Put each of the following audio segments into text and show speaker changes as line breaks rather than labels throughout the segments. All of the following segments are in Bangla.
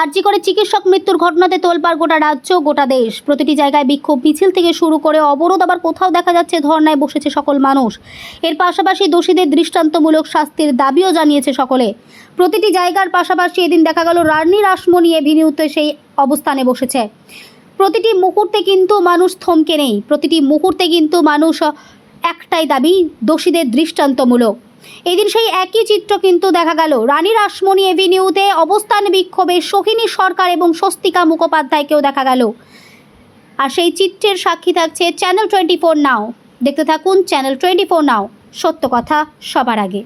আরজি করে চিকিৎসক মৃত্যুর ঘটনাতে তোলপাড় গোটা রাজ্য, গোটা দেশ। প্রতিটি জায়গায় বিক্ষোভ মিছিল থেকে শুরু করে অবরোধ আবার কোথাও দেখা যাচ্ছে, ধর্নায় বসেছে সকল মানুষ। এর পাশাপাশি দোষীদের দৃষ্টান্তমূলক শাস্তির দাবিও জানিয়েছে সকলে। প্রতিটি জায়গার পাশাপাশি এদিন দেখা গেল রানী রাসমণি এভিনিউতে সেই অবস্থানে বসেছে। প্রতিটি মুহূর্তে কিন্তু মানুষ থমকে নেই। প্রতিটি মুহূর্তে কিন্তু মানুষ একটাই দাবি, দোষীদের দৃষ্টান্তমূলক। এদিন সেই একই চিত্র কিন্তু দেখা গেল। রানী রাসমণি এভিনিউতে অবস্থান বিক্ষোভে সোহিনী সরকার এবং স্বস্তিকা মুখোপাধ্যায়কেও দেখা গেল। আর সেই চিত্রের সাক্ষী থাকছে চ্যানেল টোয়েন্টি ফোর নাও দেখতে থাকুন চ্যানেল টোয়েন্টি ফোর নাও সত্য কথা সবার আগে।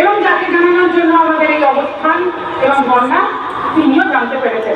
এবং জানানোর জন্য আমাদের এই অবস্থান এবং বন্যা তিনিও জানতে পেরেছেন।